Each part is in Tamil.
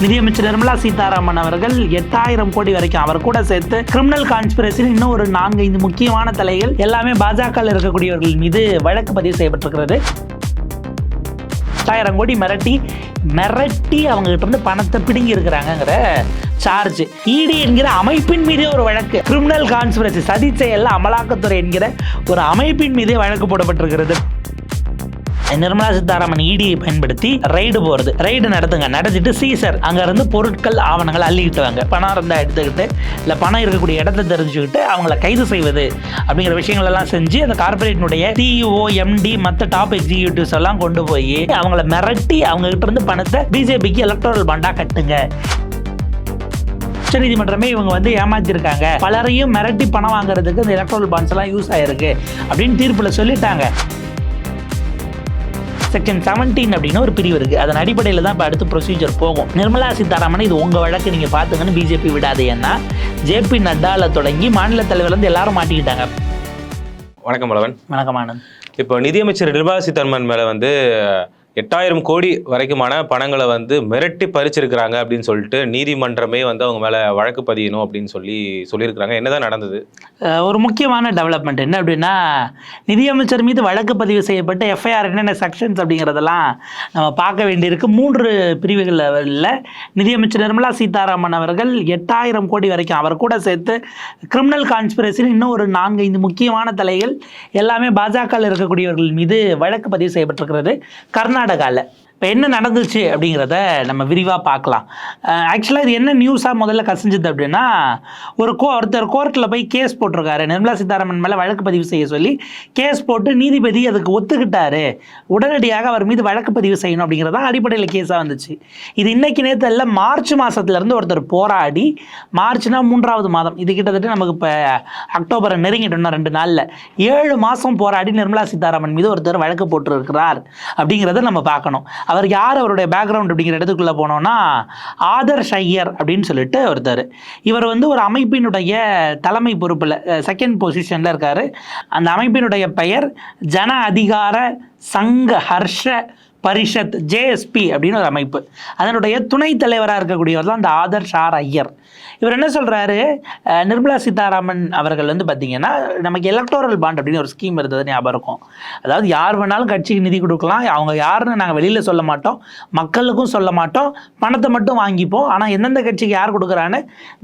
நிதியமைச்சர் நிர்மலா சீதாராமன் அவர்கள் எட்டாயிரம் கோடி வரைக்கும் அவர் கூட சேர்த்து கிரிமினல் கான்ஸ்பிரசி இன்னும் ஒரு நான்கு ஐந்து முக்கியமான தலைகள் எல்லாமே பாஜக இருக்கக்கூடியவர்கள் மீது வழக்கு பதிவு செய்யப்பட்டிருக்கிறது. எட்டாயிரம் கோடி மிரட்டி மிரட்டி அவங்க கிட்ட இருந்து பணத்தை பிடுங்கி இருக்கிறாங்கிற சார்ஜ் இடி என்கிற அமைப்பின் மீதே ஒரு வழக்கு. கிரிமினல் கான்ஸ்பிரசி சதி செயல் அமலாக்கத்துறை என்கிற ஒரு அமைப்பின் மீதே வழக்கு போடப்பட்டிருக்கிறது. நிர்மலா சீதாராமன் இடியை பயன்படுத்தி ரைடு போறது. ரைடு நடத்துங்க. நடத்திட்டு சீசர் அங்க இருந்து பொருட்கள் ஆவணங்கள் அள்ளிக்கிட்டு வாங்க. பணம் இருந்தா எடுத்துக்கிட்டு இல்ல பணம் இருக்கக்கூடிய இடத்தை தெரிஞ்சுக்கிட்டு அவங்கள கைது செய்வது அப்படிங்கிற விஷயங்கள் எல்லாம் செஞ்சு அந்த கார்பரேட்டினுடைய சிஇஓ எம்டி மற்ற டாப் எக்ஸிக்யூட்டிவ்ஸ் எல்லாம் கொண்டு போய் அவங்கள மிரட்டி அவங்க கிட்ட இருந்து பணத்தை பிஜேபிக்கு எலக்ட்ரல் பண்டா கட்டுங்க. உச்சநீதிமன்றமே இவங்க வந்து ஏமாத்திருக்காங்க. பலரையும் மிரட்டி பணம் வாங்குறதுக்கு இந்த எலக்ட்ரல் பாண்ட்ஸ் எல்லாம் யூஸ் ஆயிருக்கு அப்படின்னு தீர்ப்பில் சொல்லிட்டாங்க. செக்ஷன் செவன்டீன் அப்படின்னு ஒரு பிரிவு இருக்குது அதன் அடிப்படையில் தான் இப்போ அடுத்த ப்ரொசீஜர் போகும். நிர்மலா சீதாராமன் இது உங்கள் வழக்கு நீங்கள் பார்த்துங்கன்னு பிஜேபி விடாது ஏன்னா ஜேபி நட்டால தொடங்கி மாநில தலைவர் வந்து எல்லாரும் மாட்டிக்கிட்டாங்க. வணக்கம் பலவன் வணக்கம் ஆனந்த். இப்போ நிதியமைச்சர் நிர்மலா சீதாராமன் மேலே வந்து எட்டாயிரம் கோடி வரைக்குமான பணங்களை வந்து மிரட்டி பறிச்சிருக்கிறாங்க அப்படின்னு சொல்லிட்டு நீதிமன்றமே வந்து அவங்க மேலே வழக்கு பதியணும் அப்படின்னு சொல்லி சொல்லியிருக்கிறாங்க. என்னதான் நடந்தது? ஒரு முக்கியமான டெவலப்மெண்ட் என்ன அப்படின்னா நிதியமைச்சர் மீது வழக்கு பதிவு செய்யப்பட்ட எஃப்ஐஆர் என்னென்ன செக்ஷன்ஸ் அப்படிங்கிறதெல்லாம் நம்ம பார்க்க வேண்டியிருக்கு. மூன்று பிரிவுகளில் நிதியமைச்சர் நிர்மலா சீதாராமன் அவர்கள் எட்டாயிரம் கோடி வரைக்கும் அவர் கூட சேர்த்து கிரிமினல் கான்ஸ்பிரசின் இன்னும் ஒரு நான்கு ஐந்து முக்கியமான தலைகள் எல்லாமே பாஜகவில் இருக்கக்கூடியவர்கள் மீது வழக்கு பதிவு செய்யப்பட்டிருக்கிறது. கர்நாடகாவில் இப்போ என்ன நடந்துச்சு அப்படிங்கிறத நம்ம விரிவாக பார்க்கலாம். ஆக்சுவலாக இது என்ன நியூஸாக முதல்ல கசிஞ்சது அப்படின்னா ஒரு கோ ஒருத்தர் கோர்ட்டில் போய் கேஸ் போட்டிருக்காரு. நிர்மலா சீதாராமன் மேலே வழக்கு பதிவு செய்ய சொல்லி கேஸ் போட்டு நீதிபதி அதுக்கு ஒத்துக்கிட்டாரு. உடனடியாக அவர் மீது வழக்கு பதிவு செய்யணும் அப்படிங்கிறது தான் அடிப்படையில் கேஸாக வந்துச்சு. இது இன்றைக்கி நேரத்தில் இல்லை மார்ச் மாதத்துலேருந்து ஒருத்தர் போராடி மார்ச்னா மூன்றாவது மாதம். இது கிட்டத்தட்ட நமக்கு இப்போ அக்டோபரை நெருங்கிட்டோம்னா ரெண்டு நாளில். ஏழு மாதம் போராடி நிர்மலா சீதாராமன் மீது ஒருத்தர் வழக்கு போட்டிருக்கிறார் அப்படிங்கிறத நம்ம பார்க்கணும். அவர் யார் அவருடைய பேக்ரவுண்ட் அப்படிங்கிற இடத்துக்குள்ளே போனோம்னா ஆதர் ஷையர் அப்படின்னு சொல்லிட்டு ஒருத்தர். இவர் வந்து ஒரு அமைப்பினுடைய தலைமை பொறுப்பில் செகண்ட் பொசிஷனில் இருக்கார். அந்த அமைப்பினுடைய பெயர் ஜன அதிகார சங்க ஹர்ஷ பரிஷத் ஜேஎஸ்பி அப்படின்னு ஒரு அமைப்பு. அதனுடைய துணைத் தலைவராக இருக்கக்கூடியவர் தான் அந்த ஆதர்ஷ் ஆர் ஐயர். இவர் என்ன சொல்கிறாரு நிர்மலா சீதாராமன் அவர்கள் வந்து பார்த்தீங்கன்னா நமக்கு எலக்டோரல் பாண்ட் அப்படின்னு ஒரு ஸ்கீம் இருந்தது ஞாபகம் இருக்கும். அதாவது யார் வேணாலும் கட்சிக்கு நிதி கொடுக்கலாம். அவங்க யாருன்னு நாங்கள் வெளியில் சொல்ல மாட்டோம். மக்களுக்கும் சொல்ல மாட்டோம். பணத்தை மட்டும் வாங்கிப்போம். ஆனால் எந்தெந்த கட்சிக்கு யார் கொடுக்குறான்னு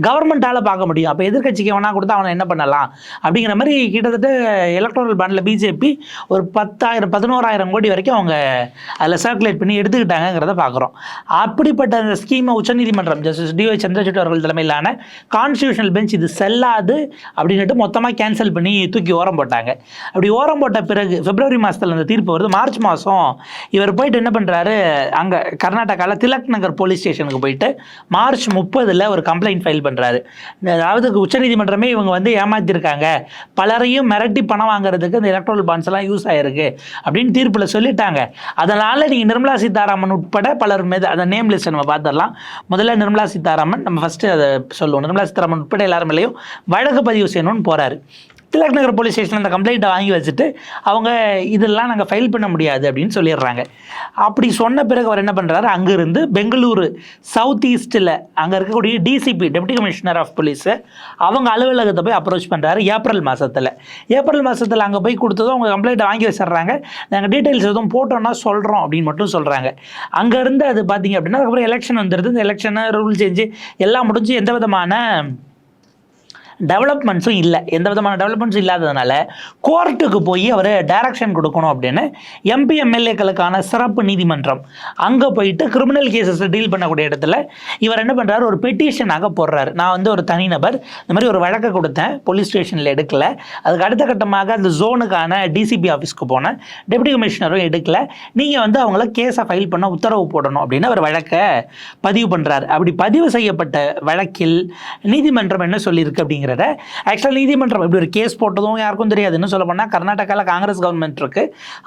கவர்மெண்ட்டால் பார்க்க முடியும். அப்போ எதிர்கட்சிக்கு வேணா கொடுத்தா அவனை என்ன பண்ணலாம்? அப்படிங்கிற மாதிரி கிட்டத்தட்ட எலக்ட்ரல் பாண்டில் பிஜேபி ஒரு பத்தாயிரம் பதினோராயிரம் கோடி வரைக்கும் அவங்க அதில் சர்க்குலேட் பண்ணி எடுத்துக்கிட்டாங்கிறத பார்க்குறோம். அப்படிப்பட்ட அந்த ஸ்கீமை உச்சநீதிமன்றம் ஜஸ்டிஸ் டிஒய் சந்திரசூட் அவர்கள் தலைமையிலான கான்ஸ்டியூஷனல் பெஞ்ச் இது செல்லாது அப்படின்ட்டு மொத்தமாக கேன்சல் பண்ணி தூக்கி ஓரம் போட்டாங்க. அப்படி ஓரம் போட்ட பிறகு பிப்ரவரி மாதத்தில் அந்த தீர்ப்பு வருது. மார்ச் மாதம் இவர் போயிட்டு என்ன பண்ணுறாரு அங்கே கர்நாடகாவில் திலக் நகர் போலீஸ் ஸ்டேஷனுக்கு போயிட்டு மார்ச் முப்பதில் ஒரு கம்ப்ளைண்ட் ஃபைல் பண்ணுறாரு அதாவது உச்சநீதிமன்றமே இவங்க வந்து ஏமாத்திருக்காங்க. பலரையும் மிரட்டி பணம் வாங்குறதுக்கு இந்த எலக்ட்ரல் பாண்ட்ஸ் எல்லாம் யூஸ் ஆயிருக்கு அப்படின்னு தீர்ப்பில் சொல்லிட்டாங்க. அதனால் நீங்கள் நிர்மலா சீதாராமன் உட்பட பலர் மீது அந்த நேம் லிஸ்ட் நம்ம பார்த்துடலாம். முதல்ல நிர்மலா சீதாராமன் நம்ம ஃபஸ்ட்டு அதை சொல்லுவோம். நிர்மலா சீதாராமன் உட்பட எல்லாரும் மேலேயும் வழக்கு பதிவு செய்யணும்னு போகிறாரு திலக் நகர் போலீஸ் ஸ்டேஷனில் அந்த கம்ப்ளைண்ட்டை வாங்கி வச்சுட்டு அவங்க இதெல்லாம் நாங்கள் ஃபைல் பண்ண முடியாது அப்படின்னு சொல்லிடுறாங்க. அப்படி சொன்ன பிறகு அவர் என்ன பண்ணுறாரு அங்கேருந்து பெங்களூரு சவுத் ஈஸ்ட்டில் அங்கே இருக்கக்கூடிய DCP deputy commissioner of police அவங்க அலுவலகத்தை போய் அப்ரோச் பண்ணுறாரு ஏப்ரல் மாதத்தில் ஏப்ரல் மாதத்தில் அங்கே போய் கொடுத்ததும் அவங்க கம்ப்ளைண்ட்டை வாங்கி வச்சிடுறாங்க. நாங்கள் டீட்டெயில்ஸ் எதுவும் போட்டோன்னா சொல்கிறோம் அப்படின்னு மட்டும் சொல்கிறாங்க அங்கேருந்து அது பார்த்தீங்க அப்படின்னா அதுக்கப்புறம் எலெக்ஷன் வந்துடுது இந்த எலெக்ஷனை ரூல் சேஞ்சு எல்லாம் முடிஞ்சு எந்த விதமான டெவலப்மெண்ட்ஸும் இல்லை. எந்த விதமான டெவலப்மெண்ட்ஸும் இல்லாததுனால கோர்ட்டுக்கு போய் அவர் டைரக்ஷன் கொடுக்கணும் அப்படின்னு எம்பி எம்எல்ஏக்களுக்கான சிறப்பு நீதிமன்றம் அங்கே போயிட்டு கிரிமினல் கேசஸை டீல் பண்ணக்கூடிய இடத்துல இவர் என்ன பண்ணுறாரு ஒரு பெட்டிஷனாக போடுறாரு. நான் வந்து ஒரு தனிநபர் இந்த மாதிரி ஒரு வழக்கை கொடுத்தேன் போலீஸ் ஸ்டேஷனில் எடுக்கல. அதுக்கு அடுத்த கட்டமாக அந்த ஜோனுக்கான டிசிபி ஆஃபீஸ்க்கு போனேன். டெப்டி கமிஷனரும் எடுக்கல. நீங்கள் வந்து அவங்கள கேஸை ஃபைல் பண்ண உத்தரவு போடணும் அப்படின்னு அவர் வழக்கை பதிவு பண்ணுறாரு அப்படி பதிவு செய்யப்பட்ட வழக்கில் நீதிமன்றம் என்ன சொல்லியிருக்கு அப்படிங்கிறத ஆக்சுவலாக நீதிமன்றம் இப்படி ஒரு கேஸ் போட்டதும் யாருக்கும் தெரியாது. இன்னும் சொல்ல போனால் கர்நாடகாவில் காங்கிரஸ் கவர்மெண்ட் இருக்கு.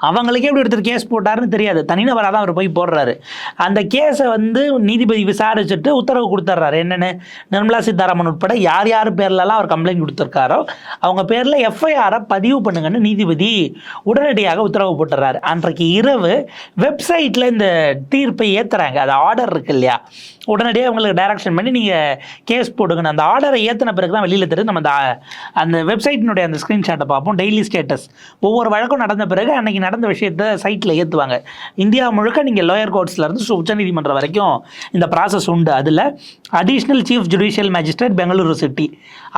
அவங்களுக்கே இப்படி ஒருத்தர் கேஸ் போட்டாருன்னு தெரியாது. தனிநபராக தான் அவர் போய் போடுறாரு. அந்த கேஸை வந்து நீதிபதி விசாரிச்சுட்டு உத்தரவு கொடுத்துட்றாரு என்னென்னு? நிர்மலா சீதாராமன் உட்பட யார் யார் பேர்லலாம் அவர் கம்ப்ளைண்ட் கொடுத்துருக்காரோ அவங்க பேரில் எஃப்ஐஆரை பதிவு பண்ணுங்கன்னு நீதிபதி உடனடியாக உத்தரவு போட்டுறாரு அன்றைக்கு இரவு வெப்சைட்டில் இந்த தீர்ப்பை ஏற்றுறாங்க அது ஆர்டர் இருக்கு இல்லையா? உடனடியாக உங்களுக்கு டைரக்ஷன் பண்ணி நீங்கள் கேஸ் போடுங்க அந்த ஆர்டரை ஏற்றின பிறகு தான் வெளியில் தெரியுது. நம்ம அந்த அந்த வெப்சைட்டினுடைய அந்த ஸ்க்ரீன்ஷாட்டை பார்ப்போம். டெய்லி ஸ்டேட்டஸ் ஒவ்வொரு வழக்கும் நடந்த பிறகு அன்னைக்கு நடந்த விஷயத்தை சைட்டில் ஏற்றுவாங்க இந்தியா முழுக்க நீங்கள் லோயர் கோர்ட்ஸ்லேருந்து உச்சநீதிமன்றம் வரைக்கும் இந்த ப்ராசஸ் உண்டு. அதில் additional chief judicial magistrate Bengaluru city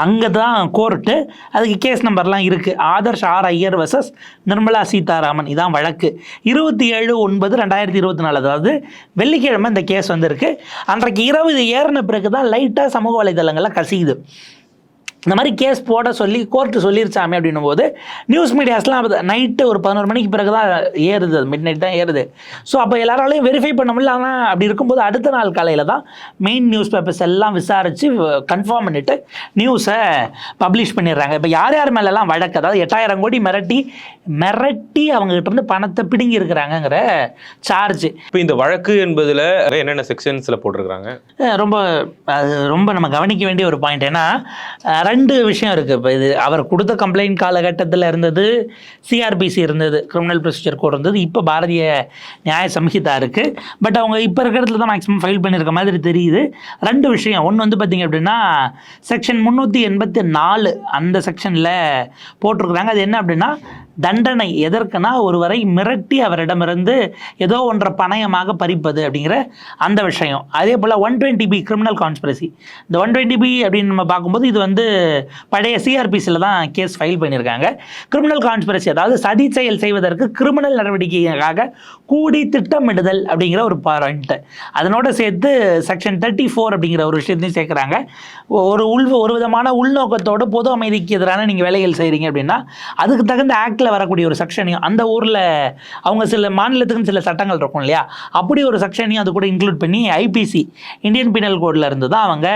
அங்கே தான் கோர்ட்டு. அதுக்கு கேஸ் நம்பர்லாம் இருக்குது ஆதர்ஷ் ஆர் ஐயர் வர்சஸ் நிர்மலா சீதாராமன். இதான் வழக்கு. இருபத்தி ஏழு ஒன்பது ரெண்டாயிரத்தி இருபத்தி நாலு. அதாவது வெள்ளிக்கிழமை இந்த கேஸ் வந்திருக்கு. அன்றைக்கு இரவு இது ஏறின பிறகு தான் லைட்டாக சமூக வலைதளங்களில் கசியுது. இந்த மாதிரி கேஸ் போட சொல்லி கோர்ட்டு சொல்லிருச்சாமே அப்படின்னும் போது நியூஸ் மீடியாஸ்லாம் நைட்டு ஒரு பதினோரு மணிக்கு பிறகு தான் ஏறுது. அது மிட் நைட் தான் ஏறுது. ஸோ அப்போ எல்லாராலையும் வெரிஃபை பண்ண முடியல. ஆனால் அப்படி இருக்கும்போது அடுத்த நாள் காலையில் தான் மெயின் நியூஸ் பேப்பர்ஸ் எல்லாம் விசாரித்து கன்ஃபார்ம் பண்ணிவிட்டு நியூஸை பப்ளிஷ் பண்ணிடுறாங்க. இப்போ யார் யார் மேலெல்லாம் வழக்கு? அதாவது எட்டாயிரம் கோடி மிரட்டி மிரட்டி அவங்ககிட்ட இருந்து பணத்தை பிடுங்கி இருக்கிறாங்கங்கிற சார்ஜ் இப்போ இந்த வழக்கு என்பதுல என்னென்ன செக்ஷன்ஸ்ல போட்டிருக்காங்க அஹ் ரொம்ப அது ரொம்ப நம்ம கவனிக்க வேண்டிய ஒரு பாயிண்ட் ஏன்னா ரெண்டு விஷயம் இருக்குது இப்போ இது அவர் கொடுத்த கம்ப்ளைண்ட் காலகட்டத்தில் இருந்தது சிஆர்பிசி இருந்தது கிரிமினல் ப்ரொசீஜர் கோட் இருந்தது. இப்போ பாரதிய நியாய சம்ஹிதா இருக்குது பட் அவங்க இப்போ இருக்கிற இடத்துல தான் மேக்ஸிமம் ஃபைல் பண்ணியிருக்க மாதிரி தெரியுது. ரெண்டு விஷயம். ஒன்று வந்து பார்த்திங்க அப்படின்னா செக்ஷன் முந்நூற்றி எண்பத்தி நாலு அந்த செக்ஷனில் போட்டிருக்கிறாங்க. அது என்ன அப்படின்னா தண்டனை எதற்குனா ஒருவரை மிரட்டி அவரிடமிருந்து ஏதோ ஒன்றை பணயமாக பறிப்பது அப்படிங்கிற அந்த விஷயம். அதே போல் one twenty B criminal conspiracy இந்த ஒன் டுவெண்ட்டி பி அப்படின்னு நம்ம பார்க்கும்போது இது வந்து பழைய சிஆர்பிசியில் தான் கேஸ் ஃபைல் பண்ணியிருக்காங்க. கிரிமினல் கான்ஸ்பிரசி அதாவது சதி செயல் செய்வதற்கு கிரிமினல் நடவடிக்கைக்காக கூடி திட்டமிடுதல் அப்படிங்கிற ஒரு பாயிண்ட்டு அதனோட சேர்த்து செக்ஷன் தேர்ட்டி ஃபோர் அப்படிங்கிற ஒரு விஷயத்தையும் சேர்க்குறாங்க. ஒரு உள் ஒரு விதமான உள்நோக்கத்தோடு பொது அமைதிக்கு எதிரான நீங்கள் வேலைகள் செய்கிறீங்க அப்படின்னா அதுக்கு தகுந்த ஆக்டில் வரக்கூடிய ஒரு செக்ஷனையும் அந்த ஊரில் அவங்க சில மாநிலத்துக்குன்னு சில சட்டங்கள் இருக்கும் இல்லையா? அப்படி ஒரு செக்ஷனையும் அது கூட இன்க்ளூட் பண்ணி ஐபிசி இந்தியன் பீனல் கோடில் இருந்து தான் அவங்க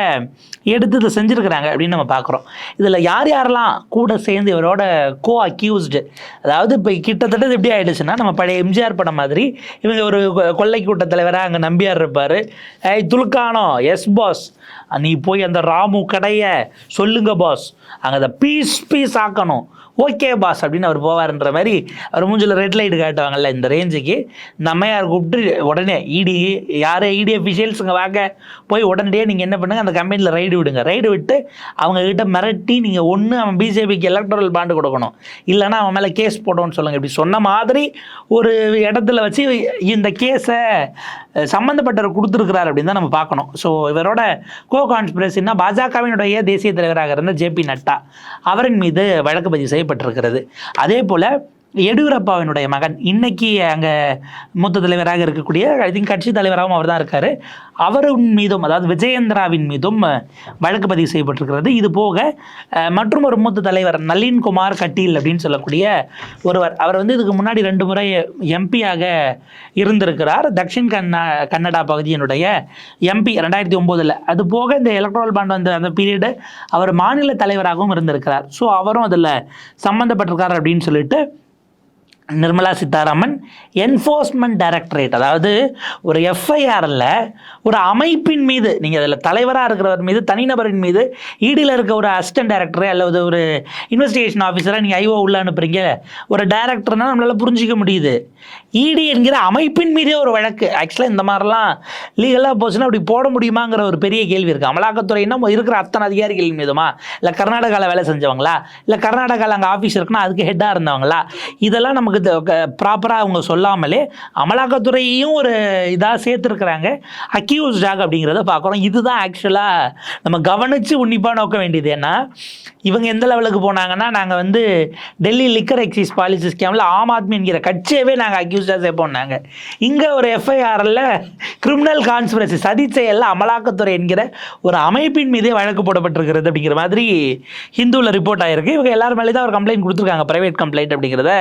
எடுத்து இதை செஞ்சுருக்கிறாங்க அப்படின்னு நம்ம பார்க்குறோம். இதில் யார் யாரெல்லாம் கூட சேர்ந்து இவரோட கோ அக்யூஸ்டு அதாவது இப்போ கிட்டத்தட்ட எப்படி ஆகிடுச்சுன்னா நம்ம பழைய எம்ஜிஆர் படம் மாதிரி இவங்க ஒரு கொ- கொள்ளை கூட்ட தலைவராக அங்கே நம்பியார் இருப்பார். ஏய் துலுக்கானோ எஸ் பாஸ் நீ போய் அந்த ராமு கடையை சொல்லுங்க பாஸ் அங்கே அதை பீஸ் பீஸ் ஆக்கணும். ஓகே பாஸ் அப்படின்னு அவர் போவார்ன்ற மாதிரி அவர் மூஞ்சில் ரெட் லைட் காட்டுவாங்கல்ல இந்த ரேஞ்சுக்கு நம்மையார் கூப்பிட்டு உடனே இடி யார் இடி அஃபிஷியல்ஸுங்க வாங்க. போய் உடனடியே நீங்கள் என்ன பண்ணுங்கள் அந்த கம்பெனியில் ரைடு விடுங்க. ரைடு விட்டு அவங்கக்கிட்ட மிரட்டி நீங்கள் ஒன்று அவன் பிஜேபிக்கு எலக்ட்ரல் பாண்டு கொடுக்கணும். இல்லைன்னா அவன் மேலே கேஸ் போடணும்னு சொல்லுங்கள் இப்படி சொன்ன மாதிரி ஒரு இடத்துல வச்சு இந்த கேஸை சம்மந்தப்பட்டவர் கொடுத்துருக்கிறார் அப்படின்னு தான் நம்ம பார்க்கணும். ஸோ இவரோட கோ கான்ஸ்பிரசின்னா பாஜகவினுடைய தேசிய தலைவராக இருந்த ஜேபி நட்டா. அவரின் மீது வழக்கு பதிவு செய்யப்பட்டிருக்கிறது அதே போல் எடியூரப்பாவினுடைய மகன் இன்னைக்கு அங்கே மூத்த தலைவராக இருக்கக்கூடிய ஐ திங்க் கட்சி தலைவராகவும் அவர் தான் இருக்கார். அவரின் மீதும் அதாவது விஜயேந்திராவின் மீதும் வழக்கு பதிவு செய்யப்பட்டிருக்கிறது. இது போக மற்றும் ஒரு மூத்த தலைவர் நளின்குமார் கட்டீல் அப்படின்னு சொல்லக்கூடிய ஒருவர். அவர் வந்து இதுக்கு முன்னாடி ரெண்டு முறை எம்பியாக இருந்திருக்கிறார். தக்ஷின் கன்னா கன்னடா பகுதியினுடைய எம்பி ரெண்டாயிரத்தி ஒம்போதில். அது போக இந்த எலக்ட்ரல் பாண்ட் வந்த அந்த பீரியடு அவர் மாநில தலைவராகவும் இருந்திருக்கிறார். ஸோ அவரும் அதில் சம்மந்தப்பட்டிருக்கார் அப்படின்னு சொல்லிட்டு நிர்மலா சீதாராமன் என்ஃபோர்ஸ்மெண்ட் டைரக்டரேட் அதாவது ஒரு எஃப்ஐஆரில் ஒரு அமைப்பின் மீது நீங்கள் அதில் தலைவராக இருக்கிறவர் மீது தனிநபரின் மீது ஈடியில் இருக்க ஒரு அசிஸ்டன்ட் டைரக்டர் அல்லது ஒரு இன்வெஸ்டிகேஷன் ஆஃபீஸராக நீங்கள் ஐஓ உள்ள அனுப்புறீங்க. ஒரு டைரக்டர்னால் நம்மளால் புரிஞ்சிக்க முடியுது. இடி என்கிற அமைப்பின் மீதே ஒரு வழக்கு. ஆக்சுவலாக இந்த மாதிரிலாம் லீகலாக போச்சுன்னா அப்படி போட முடியுமாங்கிற ஒரு பெரிய கேள்வி இருக்குது அமலாக்கத்துறைன்னா இருக்கிற அத்தனை அதிகாரிகள் மீதுமா? இல்லை கர்நாடகாவில் வேலை செஞ்சவங்களா? இல்லை கர்நாடகாவில் அங்கே ஆஃபீஸ் இருக்குன்னா அதுக்கு ஹெட்டாக இருந்தவங்களா? இதெல்லாம் நமக்கு ப்ராப்பராக அவங்க சொல்லாமலே அமலாக்கத்துறையையும் ஒரு இதாக சேர்த்துருக்குறாங்க. அக்யூஸ்டாக அப்படிங்கிறத பார்க்குறோம். இதுதான் ஆக்சுவலாக நம்ம கவனித்து உன்னிப்பாக நோக்க வேண்டியது. ஏன்னா இவங்க எந்த லெவலுக்கு போனாங்கன்னா நாங்கள் வந்து டெல்லி லிக்கர் எக்ஸைஸ் பாலிசி ஸ்கேமில் ஆம் ஆத்மி என்கிற கட்சியவே நாங்கள் அக்யூஸ்டாக சேர்ப்போம்னாங்க இங்கே ஒரு எஃப்ஐஆரில் கிரிமினல் கான்ஸ்பிரசி சதி செயலில் அமலாக்கத்துறை என்கிற ஒரு அமைப்பின் மீதே வழக்கு போடப்பட்டிருக்கிறது அப்படிங்கிற மாதிரி ஹிந்துவில் ரிப்போர்ட் ஆகிருக்கு இவங்க எல்லாரும் மேலே தான் ஒரு கம்ப்ளைண்ட் கொடுத்துருக்காங்க. ப்ரைவேட் கம்ப்ளைண்ட் அப்படிங்கிறத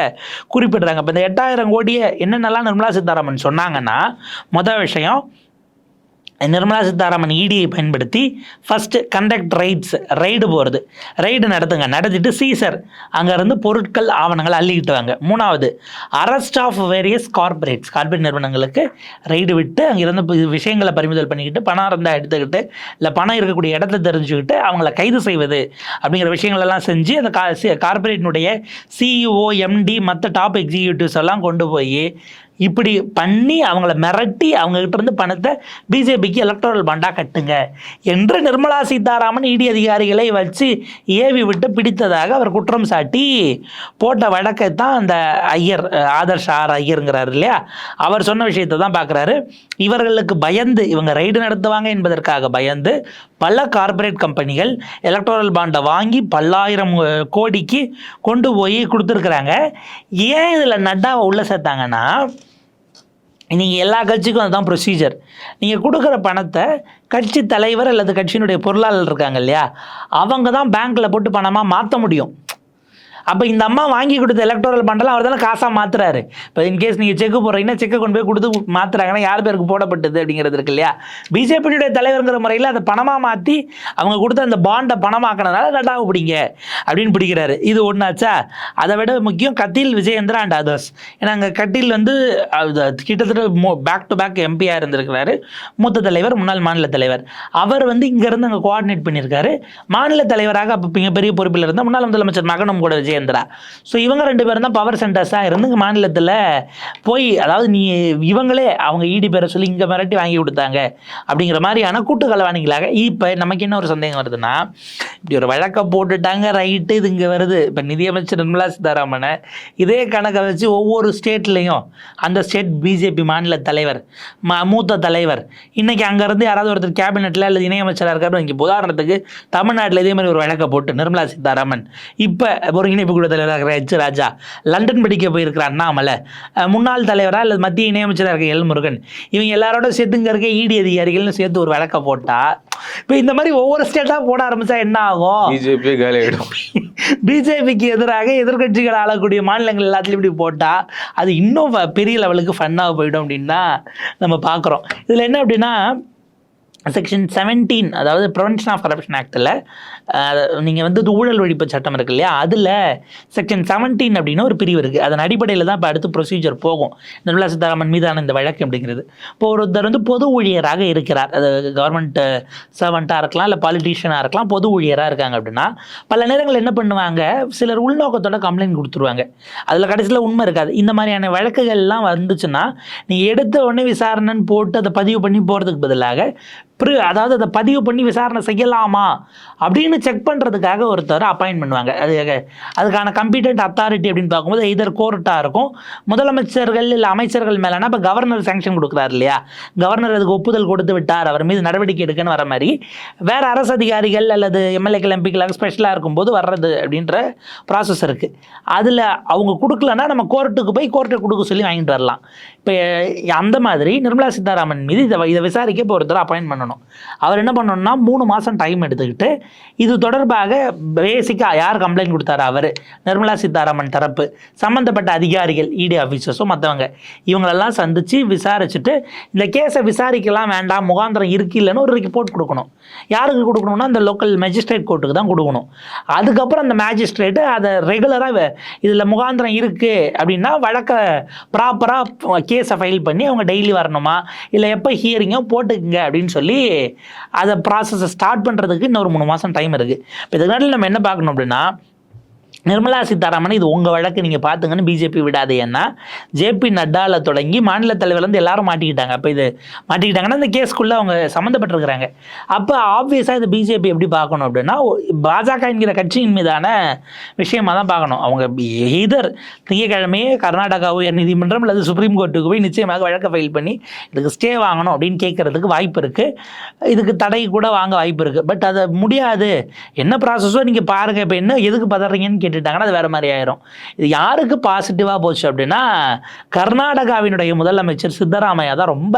குறிப்பிடுறாங்க. இப்போ இந்த எட்டாயிரம் கோடியை என்னென்னலாம் நிர்மலா சீதாராமன் சொன்னாங்கன்னா மொதல் விஷயம் நிர்மலா சீதாராமன் இடியை பயன்படுத்தி ஃபஸ்ட்டு கண்டக்ட் ரைட்ஸ் ரைடு போகிறது ரைடு நடத்துங்க. நடத்திட்டு சீசர் அங்கேருந்து பொருட்கள் ஆவணங்கள் அள்ளிக்கிட்டு வாங்க. மூணாவது arrest of various corporates corporate நிறுவனங்களுக்கு ரைடு விட்டு அங்கேருந்து விஷயங்களை பறிமுதல் பண்ணிக்கிட்டு பணம் இருந்தால் எடுத்துக்கிட்டு இல்லை பணம் இருக்கக்கூடிய இடத்த தெரிஞ்சுக்கிட்டு அவங்கள கைது செய்வது அப்படிங்கிற விஷயங்களெல்லாம் செஞ்சு அந்த கா கார்பரேட்டினுடைய சிஇஓ எம்டி மற்ற டாப் எக்ஸிக்யூட்டிவ்ஸ் எல்லாம் கொண்டு போய் இப்படி பண்ணி அவங்கள மிரட்டி அவங்ககிட்ட இருந்து பணத்தை பிஜேபிக்கு எலக்ட்ரல் பாண்டாக கட்டுங்க என்று நிர்மலா சீதாராமன் இடி அதிகாரிகளை வச்சு ஏவி விட்டு பிடித்ததாக அவர் குற்றம் சாட்டி போட்ட வழக்கை தான் அந்த ஐயர் ஆதர்ஷ் ஆர் ஐயருங்கிறார் இல்லையா? அவர் சொன்ன விஷயத்தை தான் பார்க்குறாரு. இவர்களுக்கு பயந்து இவங்க ரைடு நடத்துவாங்க என்பதற்காக பயந்து பல கார்ப்பரேட் கம்பெனிகள் எலக்ட்ரல் பாண்டை வாங்கி பல்லாயிரம் கோடிக்கு கொண்டு போய் கொடுத்துருக்குறாங்க. ஏன் இதில் நட்டாவை உள்ளே சேர்த்தாங்கன்னா நீங்கள் எல்லா கட்சிக்கும் அதுதான் ப்ரொசீஜர் நீங்கள் கொடுக்குற பணத்தை கட்சி தலைவர் அல்லது கட்சியினுடைய பொருளாளர் இருக்காங்க இல்லையா? அவங்க தான் பேங்க்கில் போட்டு பணமாக மாற்ற முடியும். அப்போ இந்த அம்மா வாங்கி கொடுத்த எலக்ட்ரல் பண்டலாம் அவர் தானே காசாக மாத்துறாரு. இப்போ இன்கேஸ் நீங்கள் செக்கு போடுறீங்கன்னா செக்கை கொண்டு போய் கொடுத்து மாத்துறாங்கன்னா யார் பேருக்கு போடப்பட்டது அப்படிங்கிறது இருக்கு இல்லையா? பிஜேபியுடைய தலைவருங்கிற முறையில் அதை பணமாக மாற்றி அவங்க கொடுத்த அந்த பாண்டை பணமாக்கினதுனால ரெண்டாவது பிடிங்க அப்படின்னு பிடிக்கிறாரு. இது ஒன்றாச்சா அதை விட முக்கியம் கத்தில் விஜயேந்திரா அண்ட் அதர்ஸ் ஏன்னா அங்கே கட்டில் வந்து அது கிட்டத்தட்ட பேக் டு பேக் எம்பியாக இருந்திருக்கிறாரு. மூத்த தலைவர் முன்னாள் மாநில தலைவர். அவர் வந்து இங்கேருந்து அங்கே கோஆர்டினேட் பண்ணியிருக்காரு. மாநில தலைவராக அப்போ பெரிய பொறுப்பில் இருந்த முன்னாள் முதலமைச்சர் மகனும் கூட விஜய் விஜயேந்திரா. ஸோ இவங்க ரெண்டு பேரும் தான் பவர் சென்டர்ஸாக இருந்து மாநிலத்தில் போய் அதாவது நீ இவங்களே அவங்க ஈடி பேரை சொல்லி இங்கே மிரட்டி வாங்கி கொடுத்தாங்க. அப்படிங்கிற மாதிரியான கூட்டு கலவாணிகளாக இப்போ நமக்கு என்ன ஒரு சந்தேகம் வருதுன்னா இப்படி ஒரு வழக்கை போட்டுட்டாங்க ரைட்டு இது இங்கே வருது. இப்போ நிதியமைச்சர் நிர்மலா சீதாராமனை இதே கணக்கை வச்சு ஒவ்வொரு ஸ்டேட்லேயும் அந்த ஸ்டேட் பிஜேபி மாநில தலைவர் ம மூத்த தலைவர் இன்னைக்கு அங்கேருந்து யாராவது ஒருத்தர் கேபினெட்டில் அல்லது இணையமைச்சராக இருக்காரு இங்கே உதாரணத்துக்கு தமிழ்நாட்டில் இதே மாதிரி ஒரு வழக்கை போட்டு நிர்மலா சீதாராமன். இப்போ ஒருங்கிணைப்பு குழு தலைவராக எச் ராஜா. லண்டன் படிக்க போயிருக்கிற அண்ணாமலை. முன்னாள் தலைவராக அல்லது மத்திய இணையமைச்சராக இருக்க எல் முருகன். இவங்க எல்லாரோட சேர்த்து இங்கே இருக்க இடி அதிகாரிகள்னு சேர்த்து ஒரு வழக்கை போட்டா இப்போ இந்த மாதிரி ஒவ்வொரு ஸ்டேட்டாக போட ஆரம்பிச்சா என்ன ஆகும்? பிஜேபி காலி ஆயிடும். பிஜேபிக்கு எதிராக எதிர்க்கட்சிகள் ஆளக்கூடிய மாநிலங்கள் எல்லாத்துலேயும் இப்படி போட்டால் அது இன்னும் பெரிய லெவலுக்கு ஃபன்னாக போயிடும் அப்படின்னு நம்ம பார்க்குறோம் இதில் என்ன அப்படின்னா செக்ஷன் செவன்டீன் அதாவது ப்ரிவென்ஷன் ஆஃப் கரப்ஷன் ஆக்டில் நீங்கள் வந்து இது ஊழல் ஒழிப்பு சட்டம் இருக்கு இல்லையா? அதில் செக்ஷன் செவன்டீன் அப்படின்னு ஒரு பிரிவு இருக்குது அதன் அடிப்படையில் தான் இப்போ அடுத்து ப்ரொசீஜர் போகும். நிர்மலா சீதாராமன் மீதான இந்த வழக்கு அப்படிங்கிறது. இப்போ ஒருத்தர் வந்து பொது ஊழியராக இருக்கிறார். அது கவர்மெண்ட் சர்வெண்ட்டாக இருக்கலாம் இல்லை பாலிட்டிஷியனாக இருக்கலாம் பொது ஊழியராக இருக்காங்க அப்படின்னா பல நேரங்கள் என்ன பண்ணுவாங்க? சிலர் உள்நோக்கத்தோட கம்ப்ளைண்ட் கொடுத்துருவாங்க. அதில் கடைசியில் உண்மை இருக்காது. இந்த மாதிரியான வழக்குகள்லாம் வந்துச்சுன்னா நீ எடுத்த உடனே விசாரணைன்னு போட்டு அதை பதிவு பண்ணி போகிறதுக்கு பதிலாக ப்ரி அதாவது அதை பதிவு பண்ணி விசாரணை செய்யலாமா அப்படின்னு செக் பண்ணுறதுக்காக ஒருத்தர் அப்பாயின்ட் பண்ணுவாங்க. அது அதுக்கான கம்பீட்டன்ட் அத்தாரிட்டி அப்படின்னு பார்க்கும்போது இதர் கோர்ட்டாக இருக்கும் முதலமைச்சர்கள் இல்லை அமைச்சர்கள் மேலேனா இப்போ கவர்னர் சேங்ஷன் கொடுக்குறாரு இல்லையா? கவர்னர் அதுக்கு ஒப்புதல் கொடுத்து விட்டார் அவர் மீது நடவடிக்கை எடுக்கன்னு வர மாதிரி. வேறு அரசு அதிகாரிகள் அல்லது எம்எல்ஏக்கள் எம்பிக்களாக ஸ்பெஷலாக இருக்கும்போது வர்றது அப்படின்ற ப்ராசஸ் இருக்குது அதில் அவங்க கொடுக்கலன்னா நம்ம கோர்ட்டுக்கு போய் கோர்ட்டை கொடுக்க சொல்லி வாங்கிட்டு வரலாம். இப்போ அந்த மாதிரி நிர்மலா சீதாராமன் மீது இதை இதை விசாரிக்க இப்போ ஒருத்தர் அப்பாயின்ட் பண்ணணும். அவர் என்ன பண்ணணும்னா மூணு மாதம் டைம் எடுத்துக்கிட்டு இது தொடர்பாக பேசிக்காக யார் கம்ப்ளைண்ட் கொடுத்தாரு அவர். நிர்மலா சீதாராமன் தரப்பு சம்மந்தப்பட்ட அதிகாரிகள் இடி ஆஃபீஸர்ஸும் மற்றவங்க இவங்களெல்லாம் சந்தித்து விசாரிச்சுட்டு இந்த கேஸை விசாரிக்கலாம் வேண்டாம் முகாந்திரம் இருக்கு இல்லைன்னு ஒரு ரிப்போர்ட் கொடுக்கணும். யாருக்கு கொடுக்கணும்னா அந்த லோக்கல் மேஜிஸ்ட்ரேட் கோர்ட்டுக்கு தான் கொடுக்கணும். அதுக்கப்புறம் அந்த மேஜிஸ்ட்ரேட்டு அதை ரெகுலராக இதில் முகாந்திரம் இருக்குது அப்படின்னா வழக்க ப்ராப்பராக கேஸை ஃபைல் பண்ணி அவங்க டெய்லி வரணுமா? இல்லை எப்போ ஹியரிங்கோ போட்டுக்குங்க அப்படின்னு சொல்லி அதை ப்ராசஸை ஸ்டார்ட் பண்ணுறதுக்கு இன்னொரு மூணு மாதம் டைம் இருக்குது இப்போ இதுக்கு நம்ம என்ன பார்க்கணும் அப்படின்னா நிர்மலா சீதாராமன் இது உங்கள் வழக்கு நீங்கள் பார்த்துங்கன்னு பிஜேபி விடாது ஏன்னா ஜேபி நட்டாவில் தொடங்கி மாநில தலைவர்லேருந்து எல்லாரும் மாட்டிக்கிட்டாங்க. அப்போ இது மாட்டிக்கிட்டாங்கன்னா இந்த கேஸ்க்குள்ளே அவங்க சம்மந்தப்பட்டிருக்கிறாங்க. அப்போ ஆப்வியஸாக இது பிஜேபி எப்படி பார்க்கணும் அப்படின்னா பாஜக என்கிற கட்சியின் மீதான விஷயமா தான் பார்க்கணும். அவங்க எதர் திங்கக்கிழமையே கர்நாடகா உயர் நீதிமன்றம் அல்லது சுப்ரீம் கோர்ட்டுக்கு போய் நிச்சயமாக வழக்கை ஃபைல் பண்ணி இதுக்கு ஸ்டே வாங்கணும் அப்படின்னு கேட்கறதுக்கு வாய்ப்பு இருக்குது இதுக்கு தடை கூட வாங்க வாய்ப்பு இருக்குது பட் அதை முடியாது. என்ன ப்ராசஸோ நீங்கள் பாருங்கள் இப்போ என்ன எதுக்கு பதறீங்கன்னு கேட்டுட்டாங்கன்னா அது வேறு மாதிரி ஆயிரும். இது யாருக்கு பாசிட்டிவாக போச்சு அப்படின்னா கர்நாடகாவினுடைய முதலமைச்சர் சித்தராமையா தான் ரொம்ப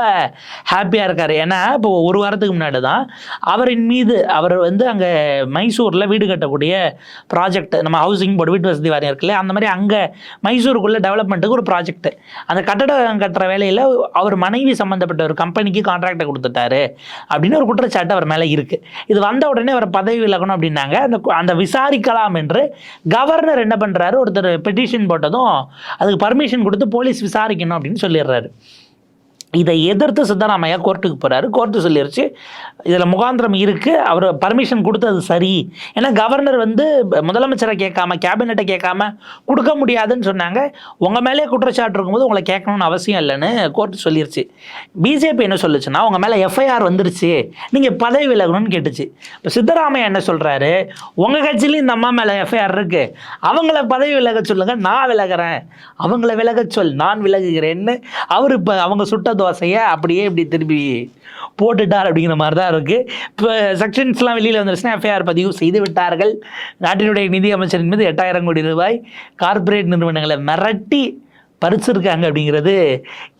ஹாப்பியாக இருக்கார். ஏன்னா இப்போ ஒரு வாரத்துக்கு முன்னாடி தான் அவரின் மீது அவர் வந்து அங்கே மைசூரில் வீடு கட்டக்கூடிய ப்ராஜெக்ட் நம்ம ஹவுசிங் போர்டு வீட்டு வசதி வாரியம் இருக்குல்ல அந்த மாதிரி அங்கே மைசூருக்குள்ளே டெவலப்மெண்ட்டுக்கு ஒரு ப்ராஜெக்ட் அந்த கட்டடம் கட்டுற வேலையில் அவர் மனைவி சம்மந்தப்பட்ட ஒரு கம்பெனிக்கு கான்ட்ராக்டை கொடுத்துட்டாரு அப்படின்னு ஒரு குற்றச்சாட்டு அவர் மேலே இருக்குது இது வந்த உடனே அவர் பதவி விலகணும் அப்படின்னாங்க. அந்த அந்த விசாரிக்கலாம் என்று கவர்னர் என்ன பண்ணுறாரு ஒருத்தர் பெட்டிஷன் போட்டதும் அதுக்கு பர்மிஷன் கொடுத்து போலீஸ் விசாரிக்கணும் அப்படின்னு சொல்லிடுறாரு. இதை எதிர்த்து சித்தராமையா கோர்ட்டுக்கு போகிறாரு கோர்ட்டு சொல்லிருச்சு இதில் முகாந்திரம் இருக்குது அவர் பர்மிஷன் கொடுத்தது சரி. ஏன்னா கவர்னர் வந்து முதலமைச்சரை கேட்காம கேபினெட்டை கேட்காம கொடுக்க முடியாதுன்னு சொன்னாங்க. உங்கள் மேலே குற்றச்சாட்டு இருக்கும்போது உங்களை கேட்கணும்னு அவசியம் இல்லைன்னு கோர்ட்டு சொல்லிடுச்சு பிஜேபி என்ன சொல்லுச்சுன்னா உங்கள் மேலே எஃப்ஐஆர் வந்துருச்சு. நீங்கள் பதவி விலகணும்னு கேட்டுச்சு. இப்போ சித்தராமையா என்ன சொல்கிறாரு உங்கள் கட்சியிலையும் இந்த அம்மா மேலே எஃப்ஐஆர் இருக்குது அவங்கள பதவி விலக சொல்லுங்கள் நான் விலகிறேன். அவங்கள விலக சொல். நான் விலகுகிறேன்னு. அவர் இப்போ அவங்க சுட்டதோ தோசையை அப்படியே இப்படி திருப்பி போட்டுட்டார் அப்படிங்கிற மாதிரி தான் இருக்குது இப்போ செக்ஷன்ஸ்லாம் வெளியில் வந்துருச்சுன்னா எஃப்ஐஆர் பதிவு செய்து விட்டார்கள். நாட்டினுடைய நிதி அமைச்சரின் மீது எட்டாயிரம் கோடி ரூபாய் கார்ப்பரேட் நிறுவனங்களை மிரட்டி பறிச்சிருக்காங்க அப்படிங்கிறது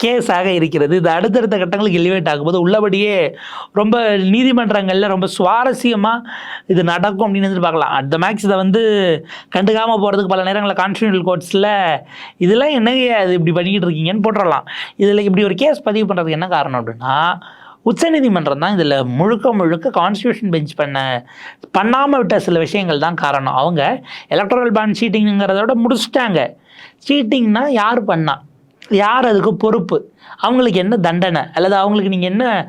கேஸாக இருக்கிறது. இது அடுத்தடுத்த கட்டங்களுக்கு எலிவேட் ஆகும்போது உள்ளபடியே ரொம்ப நீதிமன்றங்களில் ரொம்ப சுவாரஸ்யமாக இது நடக்கும் அப்படின்னு எதிர்பார்க்கலாம். அட் த மேக்ஸ் இதை வந்து கண்டுக்காமல் போகிறதுக்கு பல நேரங்களில் கான்ஸ்டியூஷனல் கோர்ட்ஸில் இதெல்லாம் என்னங்க அது இப்படி பண்ணிக்கிட்டு இருக்கீங்கன்னு போட்டுடலாம் இதில் இப்படி ஒரு கேஸ் பதிவு பண்ணுறதுக்கு என்ன காரணம் அப்படின்னா உச்சநீதிமன்றம் தான் இதில் முழுக்க முழுக்க கான்ஸ்டியூஷன் பெஞ்ச் பண்ண பண்ணாமல் விட்ட சில விஷயங்கள் தான் காரணம். அவங்க எலக்ட்ரல் பாண்ட் சீட்டிங்கிறத விட முடிச்சுட்டாங்க. சீட்டிங்னா யார் பண்ணா? யார் அதுக்கு பொறுப்பு? அவங்களுக்கு என்ன தண்டனை? அல்லது அவங்களுக்கு நீங்கள் என்ன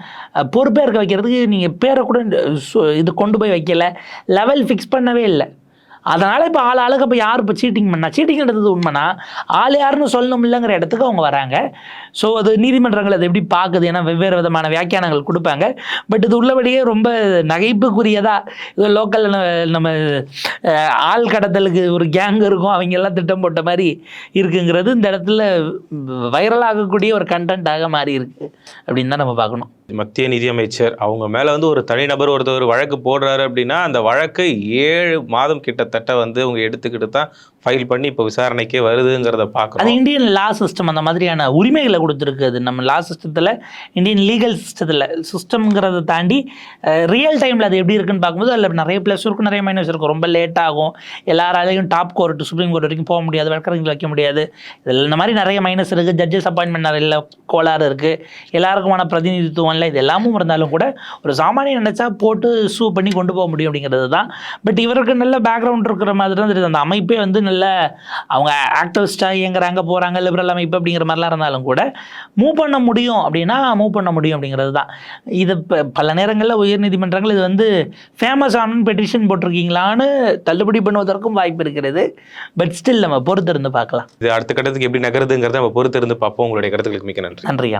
பொறுப்பே இருக்க வைக்கிறதுக்கு நீங்கள் பேரை கூட சு- இது கொண்டு போய் வைக்கலை லெவல் ஃபிக்ஸ் பண்ணவே இல்லை. அதனால் இப்போ ஆள் ஆளுக்கு இப்போ யார் இப்போ சீட்டிங் பண்ணா? சீட்டிங் எடுத்தது உண்மைனா ஆள் யாருன்னு சொல்லணும் இல்லைங்கிற இடத்துக்கு அவங்க வராங்க. ஸோ அது நீதிமன்றங்கள் அதை எப்படி பார்க்குது? ஏன்னா வெவ்வேறு விதமான வியாக்கியானங்கள் கொடுப்பாங்க. பட் இது உள்ளபடியே ரொம்ப நகைப்புக்குரியதாக இது லோக்கல் நம்ம ஆள் கடத்தலுக்கு ஒரு கேங் இருக்கும். அவங்க எல்லாம் திட்டம் போட்ட மாதிரி இருக்குங்கிறது இந்த இடத்துல வைரலாகக்கூடிய ஒரு கண்டென்ட்டாக மாறி இருக்கு. அப்படின்னு தான் நம்ம பார்க்கணும். மத்திய நிதியமைச்சர் அவங்க மேலே வந்து ஒரு தனிநபர் ஒருத்தர் வழக்கு போடுறாரு அப்படின்னா அந்த வழக்கை ஏழு மாதம் கிட்டத்தட்ட வந்து அவங்க எடுத்துக்கிட்டு தான் ஃபைல் பண்ணி இப்போ விசாரணைக்கே வருதுங்கிறத அது இந்தியன் லா சிஸ்டம் அந்த மாதிரியான உரிமைகளை கொடுத்துருக்கு அது நம்ம லா சிஸ்டத்தில் இந்தியன் லீகல் சிஸ்டத்தில் சிஸ்டம்ங்கிறத தாண்டி ரியல் டைமில் அது எப்படி இருக்குன்னு பார்க்கும்போது அதில் நிறைய ப்ளஸ் இருக்கும் நிறைய மைனஸ் இருக்கும். ரொம்ப லேட் ஆகும். எல்லாராலையும் டாப் கோர்ட்டு சுப்ரீம் கோர்ட் வரைக்கும் போக முடியாது வழக்கறிஞர்கள் வைக்க முடியாது. இதில் இந்த மாதிரி நிறைய மைனஸ் இருக்குது ஜட்ஜஸ் அப்பாயின்மெண்ட் நிறைய கோளாறு இருக்குது எல்லாருக்குமான பிரதிநிதித்துவம் இல்லை. இது எல்லாமும் இருந்தாலும் கூட ஒரு சாமானியம் நினச்சா போட்டு சூ பண்ணி கொண்டு போக முடியும் அப்படிங்கிறது தான் பட் இவருக்கு நல்ல பேக்ரவுண்ட் இருக்கிற மாதிரி தான் தெரியுது. அந்த அமைப்பே வந்து நல்ல அவங்க ஆக்டிவிஸ்டாக இயங்குறாங்க போகிறாங்க லிபரல் அமைப்பு அப்படிங்கிற மாதிரிலாம் இருந்தாலும் கூட மூவ் பண்ண முடியும் அப்படின்னா மூவ் பண்ண முடியும் அப்படிங்கிறது தான் இது இப்போ பல நேரங்களில் உயர்நீதிமன்றங்கள் இது வந்து ஃபேமஸ் ஆனு பெட்டிஷன் போட்டிருக்கீங்களான்னு தள்ளுபடி பண்ணுவதற்கும் வாய்ப்பு இருக்கிறது. பட் ஸ்டில் நம்ம பொறுத்திருந்து பார்க்கலாம். இது அடுத்த கட்டத்துக்கு எப்படி நகருதுங்கிறத நம்ம பொறுத்து இருந்து பார்ப்போம். உங்களுடைய கருத்துக்களுக்கு மிக்க நன்றி. நன்றி